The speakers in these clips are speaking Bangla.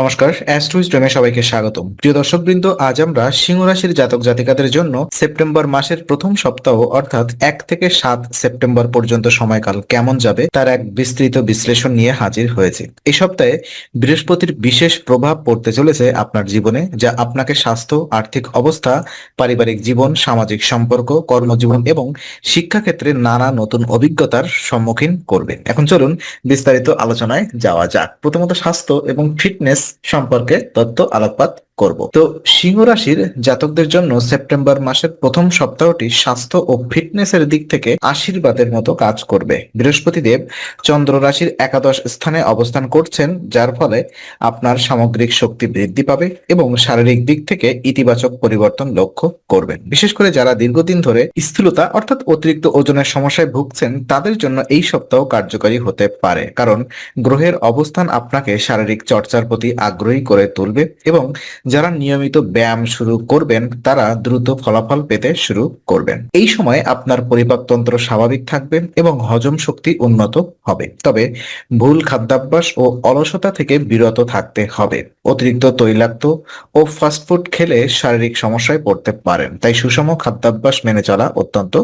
নমস্কার অ্যাস্ট্রোইস্টমে সবাইকে স্বাগতম। প্রিয় দর্শকবৃন্দ, আজ আমরা সিংহ রাশির জাতক জাতিকাদের জন্য সেপ্টেম্বর মাসের প্রথম সপ্তাহ, অর্থাৎ এক থেকে সাত সেপ্টেম্বর পর্যন্ত সময়কাল কেমন যাবে, তার এক বিস্তৃত বিশ্লেষণ নিয়ে হাজির হয়েছে। এই সপ্তাহে বৃহস্পতির বিশেষ প্রভাব পড়তে চলেছে আপনার জীবনে, যা আপনাকে স্বাস্থ্য, আর্থিক অবস্থা, পারিবারিক জীবন, সামাজিক সম্পর্ক, কর্মজীবন এবং শিক্ষাক্ষেত্রে নানা নতুন অভিজ্ঞতার সম্মুখীন করবে। এখন চলুন বিস্তারিত আলোচনায় যাওয়া যাক। প্রথমত স্বাস্থ্য এবং ফিটনেস সম্পর্কে তথ্য আলোকপাত করব। তো সিংহ রাশির জাতকদের জন্য সেপ্টেম্বর মাসের প্রথম সপ্তাহটি স্বাস্থ্য ও ফিটনেসের দিক থেকে আশীর্বাদের মতো কাজ করবে। বৃহস্পতি দেব চন্দ্র রাশির একাদশ স্থানে অবস্থান করছেন, যার ফলে আপনার সামগ্রিক শক্তি বৃদ্ধি পাবে এবং শারীরিক দিক থেকে ইতিবাচক পরিবর্তন লক্ষ্য করবেন। বিশেষ করে যারা দীর্ঘদিন ধরে স্থূলতা অর্থাৎ অতিরিক্ত ওজনের সমস্যায় ভুগছেন, তাদের জন্য এই সপ্তাহ কার্যকরী হতে পারে, কারণ গ্রহের অবস্থান আপনাকে শারীরিক চর্চার প্রতি আগ্রহী করে তুলবে এবং যারা নিয়মিত ব্যায়াম শুরু করবেন, তারা দ্রুত ফলাফল পেতে শুরু করবেন। এই সময় আপনার পরিপাকতন্ত্র স্বাভাবিক থাকবে এবং হজম শক্তি উন্নত হবে। তবে ভুল খাদ্যাভ্যাস ও অলসতা থেকে বিরত থাকতে হবে। অতিরিক্ত তৈলাক্ত ও ফাস্টফুড খেলে শারীরিক সমস্যায় পড়তে পারেন। তাই সুষম খাদ্যাভ্যাস মেনে চলা অত্যন্ত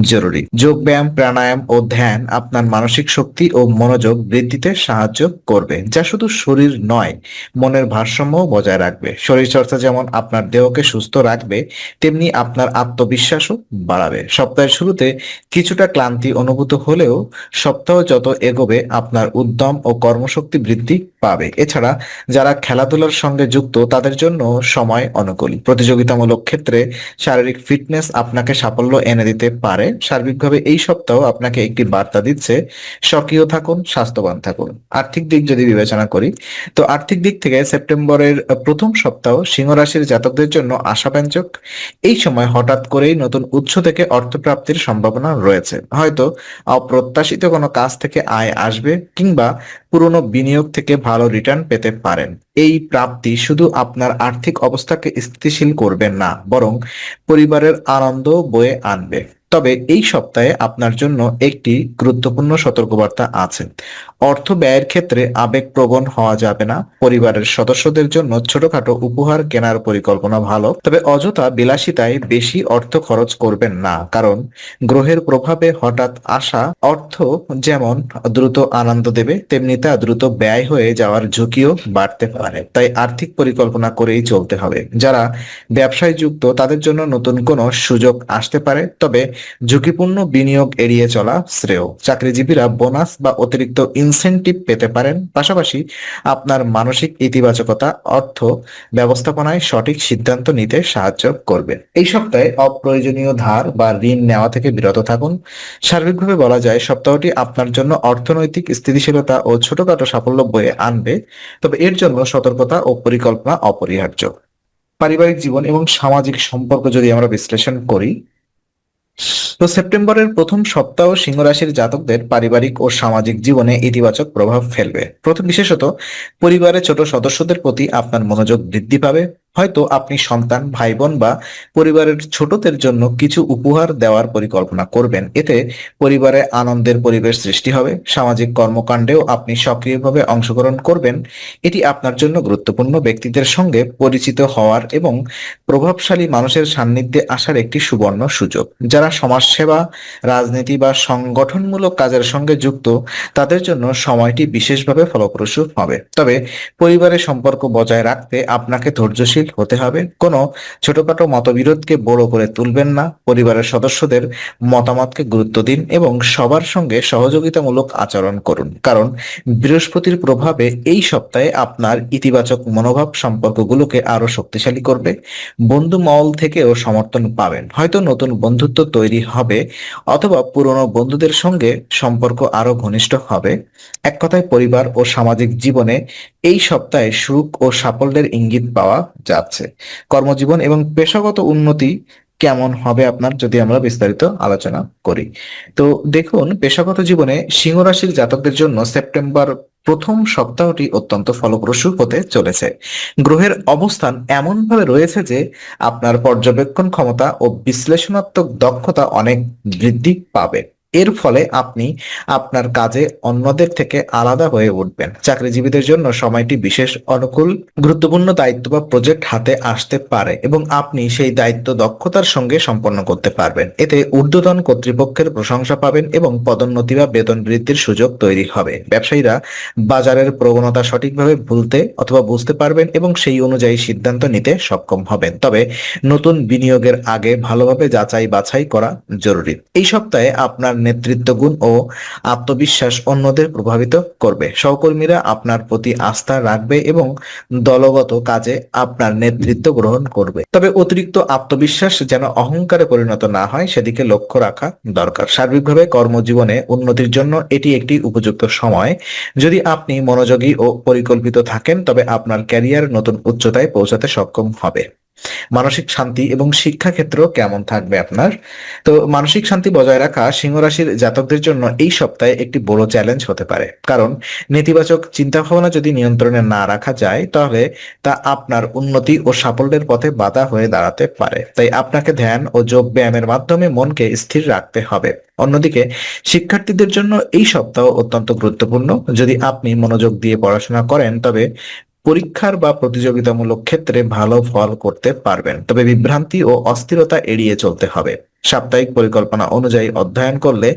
জরুরি। যোগ ব্যায়াম, প্রাণায়াম ও ধ্যান আপনার মানসিক শক্তি ও মনোযোগ বৃদ্ধিতে সাহায্য করবে, যা শুধু শরীর নয়, মনের ভারসাম্য বজায় রাখবে। শরীরচর্চা যেমন আপনার দেহকে সুস্থ রাখবে, তেমনি আপনার আত্মবিশ্বাসও বাড়াবে। সপ্তাহের শুরুতে কিছুটা ক্লান্তি অনুভূত হলেও সপ্তাহ যত এগোবে, আপনার উদ্যম ও কর্মশক্তি বৃদ্ধি পাবে। এছাড়া যারা খেলাধুলার সঙ্গে যুক্ত, তাদের জন্য সময় অনুকূল। প্রতিযোগিতামূলক ক্ষেত্রে শারীরিক ফিটনেস আপনাকে সাফল্য এনে দিতে পারে। সার্বিকভাবে এই সপ্তাহ আপনাকে একটি বার্তা দিচ্ছে, সক্রিয় থাকুন, স্বাস্থ্যবান থাকুন। আর্থিক দিক যদি বিবেচনা করি, তো আর্থিক দিক থেকে সেপ্টেম্বরের প্রথম সপ্তাহ সিংহ রাশির জাতকদের জন্য আশাব্যঞ্জক। এই সময় হঠাৎ করেই নতুন উৎস থেকে অর্থপ্রাপ্তির সম্ভাবনা রয়েছে। হয়তো অপ্রত্যাশিত কোনো কাজ থেকে আয় আসবে কিংবা পুরনো বিনিয়োগ থেকে ভালো রিটার্ন পেতে পারেন। এই প্রাপ্তি শুধু আপনার আর্থিক অবস্থাকে স্থিতিশীল করবেন না, বরং পরিবারের আনন্দ বয়ে আনবে। তবে এই সপ্তাহে আপনার জন্য একটি গুরুত্বপূর্ণ সতর্কবার্তা আছে। অর্থ ব্যয়ের ক্ষেত্রে আবেগপ্রবণ হওয়া যাবে না। পরিবারের সদস্যদের জন্য ছোটখাটো উপহার কেনার পরিকল্পনা ভালো। তবে অযথা বিলাসিতায় বেশি অর্থ খরচ করবেন না। কারণ গ্রহের প্রভাবে হঠাৎ আসা অর্থ যেমন দ্রুত আনন্দ দেবে, তেমনি তা দ্রুত ব্যয় হয়ে যাওয়ার ঝুঁকিও বাড়তে পারে। তাই আর্থিক পরিকল্পনা করেই চলতে হবে। যারা ব্যবসায় যুক্ত, তাদের জন্য নতুন কোনো সুযোগ আসতে পারে। তবে ঝুঁকিপূর্ণ বিনিয়োগ এড়িয়ে চলা শ্রেয়। চাকরিজীবীরা বোনাস বা অতিরিক্ত ইনসেনটিভ পেতে পারেন। পাশাপাশি আপনার মানসিক ইতিবাচকতা, অর্থ ব্যবস্থাপনায় সঠিক সিদ্ধান্ত নিতে সাহায্য করবে। এই সপ্তাহে অপ্রয়োজনীয় ধার বা ঋণ নেওয়া থেকে বিরত থাকুন। সার্বিকভাবে বলা যায়, সপ্তাহটি আপনার জন্য অর্থনৈতিক স্থিতিশীলতা ও ছোটখাটো সাফল্য বয়ে আনবে। তবে এর জন্য সতর্কতা ও পরিকল্পনা অপরিহার্য। পারিবারিক জীবন এবং সামাজিক সম্পর্ক যদি আমরা বিশ্লেষণ করি তো সেপ্টেম্বরের প্রথম সপ্তাহ সিংহ রাশির জাতকদের পারিবারিক ও সামাজিক জীবনে ইতিবাচক প্রভাব ফেলবে। প্রথম বিশেষত, পরিবারের ছোট সদস্যদের প্রতি আপনার মনোযোগ বৃদ্ধি পাবে। হয়তো আপনি সন্তান ভাই বোন বা পরিবারের ছোটদের জন্য কিছু উপহার দেওয়ার পরিকল্পনা করবেন। এতে পরিবারে আনন্দের পরিবেশ সৃষ্টি হবে, সামাজিক কর্মকাণ্ডেও আপনি সক্রিয়ভাবে অংশগ্রহণ করবেন। এটি আপনার জন্য গুরুত্বপূর্ণ ব্যক্তিদের সঙ্গে পরিচিত হওয়ার এবং প্রভাবশালী মানুষের সান্নিধ্যে আসার একটি সুবর্ণ সুযোগ। যারা সমাজসেবা, রাজনীতি বা সংগঠনমূলক কাজের সঙ্গে যুক্ত, তাদের জন্য সময়টি বিশেষভাবে ফলপ্রসূ হবে। তবে পরিবারের সম্পর্ক বজায় রাখতে আপনাকে ধৈর্যশীল হতে হবে। কোনো ছোটখাটো মতবিরোধকে বড় করে তুলবেন না। পরিবারের সদস্যদের মতামতকে গুরুত্ব দিন এবং সবার সঙ্গে সহযোগিতামূলক আচরণ করুন। কারণ বৃহস্পতির প্রভাবে এই সপ্তাহে আপনার ইতিবাচক মনোভাব সম্পর্কগুলোকে আরও শক্তিশালী করবে। বন্ধু মহল থেকেও সমর্থন পাবেন। হয়তো নতুন বন্ধুত্ব তৈরি হবে অথবা পুরনো বন্ধুদের সঙ্গে সম্পর্ক আরও ঘনিষ্ঠ হবে। এক কথায় পরিবার ও সামাজিক জীবনে এই সপ্তাহে সুখ ও সাফল্যের ইঙ্গিত পাওয়া যাচ্ছে। কর্মজীবন এবং পেশাগত উন্নতি কেমন হবে আপনার যদি আমরা বিস্তারিত আলোচনা করি? তো দেখুন, পেশাগত জীবনে সিংহ রাশির জাতকদের জন্য সেপ্টেম্বর প্রথম সপ্তাহটি অত্যন্ত ফলপ্রসূ হতে চলেছে। গ্রহের অবস্থান এমনভাবে রয়েছে যে আপনার পর্যবেক্ষণ ক্ষমতা ও বিশ্লেষণাত্মক দক্ষতা অনেক বৃদ্ধি পাবে। এর ফলে আপনি আপনার কাজে অন্যদের থেকে আলাদা হয়ে উঠবেন। চাকরিজীবীদের জন্য সময়টি বিশেষ অনুকূল, গুরুত্বপূর্ণ দায়িত্ব বা প্রজেক্ট হাতে আসতে পারে এবং আপনি সেই দায়িত্ব দক্ষতার সঙ্গে সম্পন্ন করতে পারবেন। এতে ঊর্ধ্বতন কর্তৃপক্ষের প্রশংসা পাবেন এবং পদোন্নতি বা বেতন বৃদ্ধির সুযোগ তৈরি হবে। ব্যবসায়ীরা বাজারের প্রবণতা সঠিকভাবে ভুলতে অথবা বুঝতে পারবেন এবং সেই অনুযায়ী সিদ্ধান্ত নিতে সক্ষম হবেন। তবে নতুন বিনিয়োগের আগে ভালোভাবে যাচাই বাছাই করা জরুরি। এই সপ্তাহে আপনার নেতৃত্ব গুণ ও আত্মবিশ্বাস অন্যদের প্রভাবিত করবে। সহকর্মীরা আপনার প্রতি আস্থা রাখবে এবং দলগত কাজে আপনার নেতৃত্ব গ্রহণ করবে। তবে অতিরিক্ত আত্মবিশ্বাস যেন অহংকারে পরিণত না হয়, সেদিকে লক্ষ্য রাখা দরকার। সার্বিকভাবে কর্মজীবনে উন্নতির জন্য এটি একটি উপযুক্ত সময়। যদি আপনি মনোযোগী ও পরিকল্পিত থাকেন, তবে আপনার ক্যারিয়ার নতুন উচ্চতায় পৌঁছাতে সক্ষম হবে। মানসিক শান্তি এবং শিক্ষা ক্ষেত্র কেমন থাকবে আপনার? তো মানসিক শান্তি বজায় রাখা সিংহ রাশির জাতকদের জন্য এই সপ্তাহে একটি বড় চ্যালেঞ্জ হতে পারে। কারণ নেতিবাচক চিন্তা ভাবনা যদি নিয়ন্ত্রণে না রাখা যায়, তাহলে তা আপনার উন্নতি ও সাফল্যের পথে বাধা হয়ে দাঁড়াতে পারে। তাই আপনাকে ধ্যান ও যোগ ব্যায়ামের মাধ্যমে মনকে স্থির রাখতে হবে। অন্যদিকে, শিক্ষার্থীদের জন্য এই সপ্তাহ অত্যন্ত গুরুত্বপূর্ণ। যদি আপনি মনোযোগ দিয়ে পড়াশোনা করেন, তবে পরীক্ষার বা প্রতিযোগিতামূলক ক্ষেত্রে ভালো ফল করতে পারবেন। তবে বিভ্রান্তি ও অস্থিরতা এড়িয়ে চলতে হবে। সাপ্তাহিক পরিকল্পনা অনুযায়ী অধ্যয়ন করলে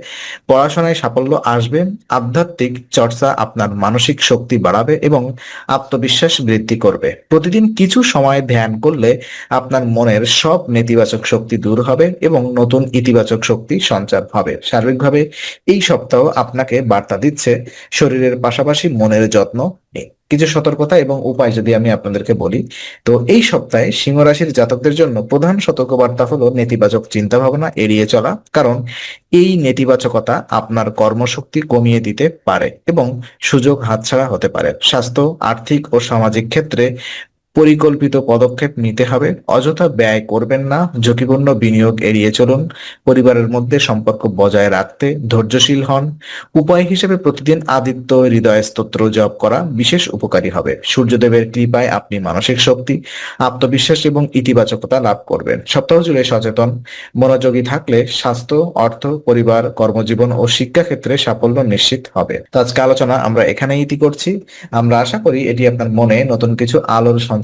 পড়াশোনায় সাফল্য আসবে, আধ্যাত্মিক চর্চা আপনার মানসিক শক্তি বাড়াবে এবং আত্মবিশ্বাস বৃদ্ধি করবে। প্রতিদিন কিছু সময় ধ্যান করলে আপনার মনের সব নেতিবাচক শক্তি দূর হবে এবং নতুন ইতিবাচক শক্তি সঞ্চার হবে। সার্বিকভাবে এই সপ্তাহ আপনাকে বার্তা দিচ্ছে শরীরের পাশাপাশি মনের যত্ন কিছু সতর্কতা এবং উপায় যদি আমি আপনাদেরকে বলি, তো এই সপ্তাহে সিংহ রাশির জাতকদের জন্য প্রধান সতর্কবার্তা হলো নেতিবাচক চিন্তা ভাবনা এড়িয়ে চলা, কারণ এই নেতিবাচকতা আপনার কর্মশক্তি কমিয়ে দিতে পারে এবং সুযোগ হাতছাড়া হতে পারে। স্বাস্থ্য, আর্থিক ও সামাজিক ক্ষেত্রে পরিকল্পিত পদক্ষেপ নিতে হবে। অযথা ব্যয় করবেন না, ঝুঁকিপূর্ণ বিনিয়োগ এড়িয়ে চলুন। পরিবারের মধ্যে সম্পর্ক বজায় রাখতে ধৈর্যশীল হন। উপায় হিসেবে প্রতিদিন আদিত্য হৃদয় স্তোত্র জপ করা বিশেষ উপকারী হবে। সূর্যদেবের কৃপায় আপনি মানসিক শক্তি, আত্মবিশ্বাস এবং ইতিবাচকতা লাভ করবেন। সপ্তাহ জুড়ে সচেতন, মনোযোগী থাকলে স্বাস্থ্য, অর্থ, পরিবার, কর্মজীবন ও শিক্ষাক্ষেত্রে সাফল্য নিশ্চিত হবে। তো আজকে আলোচনা আমরা এখানেই ইতি করছি। আমরা আশা করি এটি আপনার মনে নতুন কিছু আলোর সঞ্চার